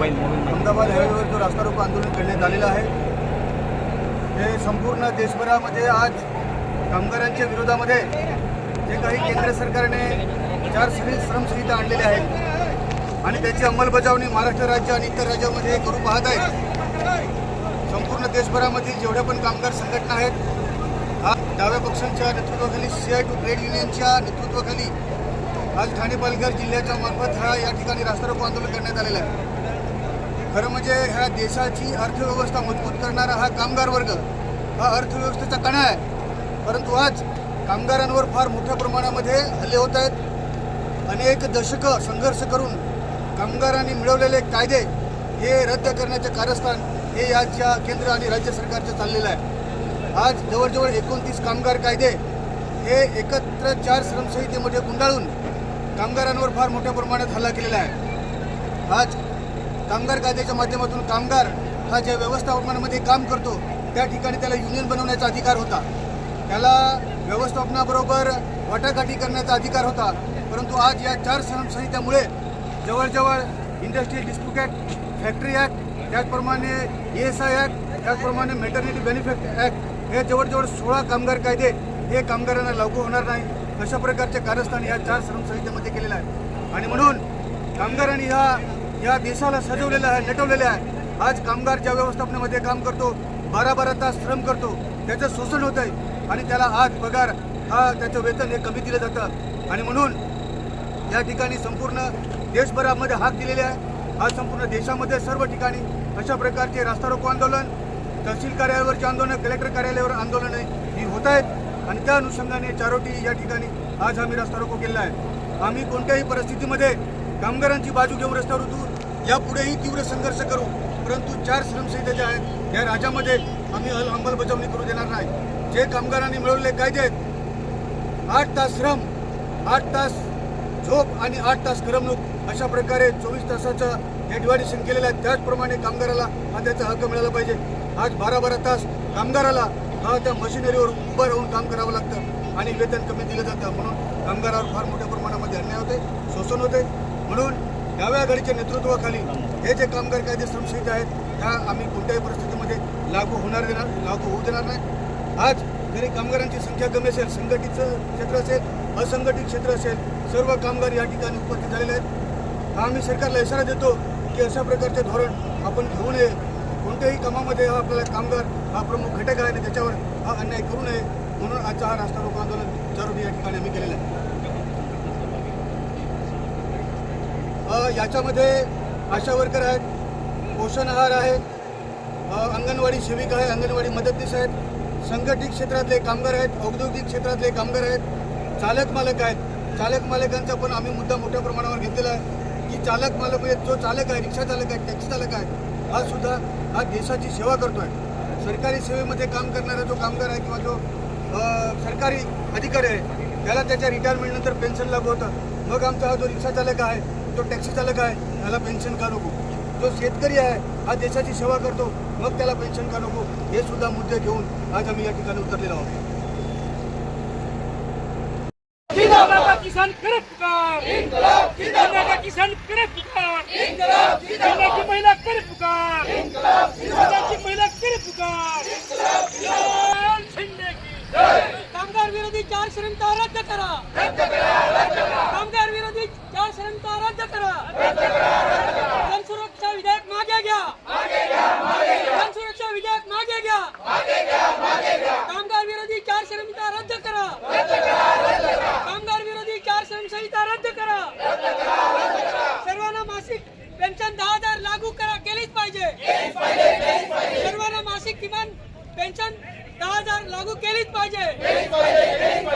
Mobile mobile Ahmedabad हायवेवर जो रास्ता रोको आंदोलन करण्यात आलेलं आहे हे संपूर्ण देशभरामध्ये आज कामगारांच्या विरोधामध्ये जे काही केंद्र सरकारने चार श्री श्रमसंहिता आणलेल्या आहेत आणि त्याची अंमलबजावणी महाराष्ट्र राज्य आणि इतर राज्यामध्ये करू पाहत आहेत. संपूर्ण देशभरामधील जेवढ्या पण कामगार संघटना आहेत आज डाव्या पक्षांच्या नेतृत्वाखाली सी आय टू ट्रेड युनियनच्या नेतृत्वाखाली आज ठाणे पालघर जिल्ह्याच्या मार्फत हा या ठिकाणी रास्ता रोको आंदोलन करण्यात आलेलं आहे. खरं म्हणजे ह्या देशाची अर्थव्यवस्था मजबूत करणारा हा कामगार वर्ग हा अर्थव्यवस्थेचा कणा आहे. परंतु आज कामगारांवर फार मोठ्या प्रमाणामध्ये हल्ले होत आहेत. अनेक दशकं संघर्ष करून कामगारांनी मिळवलेले कायदे हे रद्द करण्याचे कारस्थान हे आजच्या केंद्र आणि राज्य सरकारचं चाललेलं आहे. आज जवळजवळ एकोणतीस कामगार कायदे हे एकत्र चार श्रमसंहितेमध्ये गुंडाळून कामगारांवर फार मोठ्या प्रमाणात हल्ला केलेला आहे. आज कामगार कायद्याच्या माध्यमातून कामगार हा ज्या व्यवस्थापनामध्ये काम करतो त्या ठिकाणी त्याला युनियन बनवण्याचा अधिकार होता. त्याला व्यवस्थापनाबरोबर वाटाघाटी करण्याचा अधिकार होता. परंतु आज या चार संहितामुळे जवळजवळ industrial dispute act factory act त्याचप्रमाणे ई एस आय ॲक्ट त्याचप्रमाणे मेटर्निटी बेनिफिट ॲक्ट हे जवळजवळ सोळा कामगार कायदे हे कामगारांना लागू होणार नाही. अशा प्रकारचे कारस्थान या चार श्रमसंहितेमध्ये केलेलं आहे आणि म्हणून कामगारांनी ह्या या देशाला सजवलेलं आहे नटवलेलं आहे. आज कामगार ज्या व्यवस्थापनामध्ये काम करतो बारा बारा तास श्रम करतो. त्याचं शोषण होत आहे आणि त्याला आज पगार हा त्याचं वेतन हे कमी दिलं जातं. आणि म्हणून या ठिकाणी संपूर्ण देशभरामध्ये हाक दिलेले आहे. आज संपूर्ण देशामध्ये सर्व ठिकाणी अशा प्रकारचे रास्ता रोको आंदोलन तहसील कार्यालयावरचे आंदोलन कलेक्टर कार्यालयावर आंदोलन ही होत आहेत. आणि त्या अनुषंगाने चारोटी या ठिकाणी आज आम्ही रास्ता रोको केलेला आहे. आम्ही कोणत्याही परिस्थितीमध्ये कामगारांची बाजू घेऊन रस्त्यावर उतरू यापुढेही तीव्र संघर्ष करू परंतु चार श्रमसंहिता ज्या आहेत. या राज्यामध्ये आम्ही अल- अंमलबजावणी करू देणार नाही. जे कामगारांनी मिळवलेले कायदे आहेत आठ तास श्रम आठ तास झोप आणि आठ तास करमणूक अशा प्रकारे चोवीस तासाचं हे डिवायडेशन केलेलं आहे त्याचप्रमाणे कामगाराला हा त्याचा हक्क मिळाला पाहिजे. आज बारा बारा तास कामगाराला हा त्या मशिनरीवर उभं राहून काम करावं लागतं आणि वेतन कमी दिलं जातं. म्हणून कामगारावर फार मोठ्या प्रमाणामध्ये अन्याय होते शोषण होते म्हणून डाव्या आघाडीच्या नेतृत्वाखाली हे जे कामगार कायदे संशयित आहेत त्या आम्ही कोणत्याही परिस्थितीमध्ये लागू होणार देणार लागू होऊ देणार नाही. आज जरी कामगारांची संख्या कमी असेल संघटित क्षेत्र असेल असंघटित क्षेत्र असेल सर्व कामगार या ठिकाणी उपस्थित झालेले आहेत. हा आम्ही सरकारला इशारा देतो की अशा प्रकारचे धोरण आपण घेऊ नये. कोणत्याही कामामध्ये हा आपल्याला कामगार हा प्रमुख घटक आहे आणि त्याच्यावर हा अन्याय करू नये. म्हणून आजचा हा रास्ता रोको आंदोलन चारोटी या ठिकाणी आम्ही केलेलं आहे. याच्यामध्ये आशा वर्कर आहेत पोषण आहार आहे अंगणवाडी सेविका आहे अंगणवाडी मदतनीस आहेत संघटित क्षेत्रातले कामगार आहेत औद्योगिक क्षेत्रातले कामगार आहेत चालक मालक आहेत. चालक मालकांचा पण आम्ही मुद्दा मोठ्या प्रमाणावर घेतलेला आहे की चालक मालक म्हणजे जो चालक आहे रिक्षा चालक आहे टॅक्सी चालक आहे हा सुद्धा हा देशाची सेवा करतो आहे सरकारी सेवेमध्ये काम करणारा जो कामगार आहे किंवा जो सरकारी अधिकारी आहे त्याला त्याच्या रिटायरमेंटनंतर पेन्शन लागू होतं. मग आमचा हा जो रिक्षा चालक आहे जो टॅक्सी चालक आहे त्याला पेन्शन का नको जो शेतकरी आहे हा देशाची सेवा करतो मग त्याला पेन्शन का नको हे सुद्धा मुद्दे घेऊन आज आम्ही या ठिकाणी उतरलेलो करे करे करे करे कामगार विरोधी चार श्रमता रद्द करा कामगार किमान पेन्शन दहा हजार लागू केलीच पाहिजे.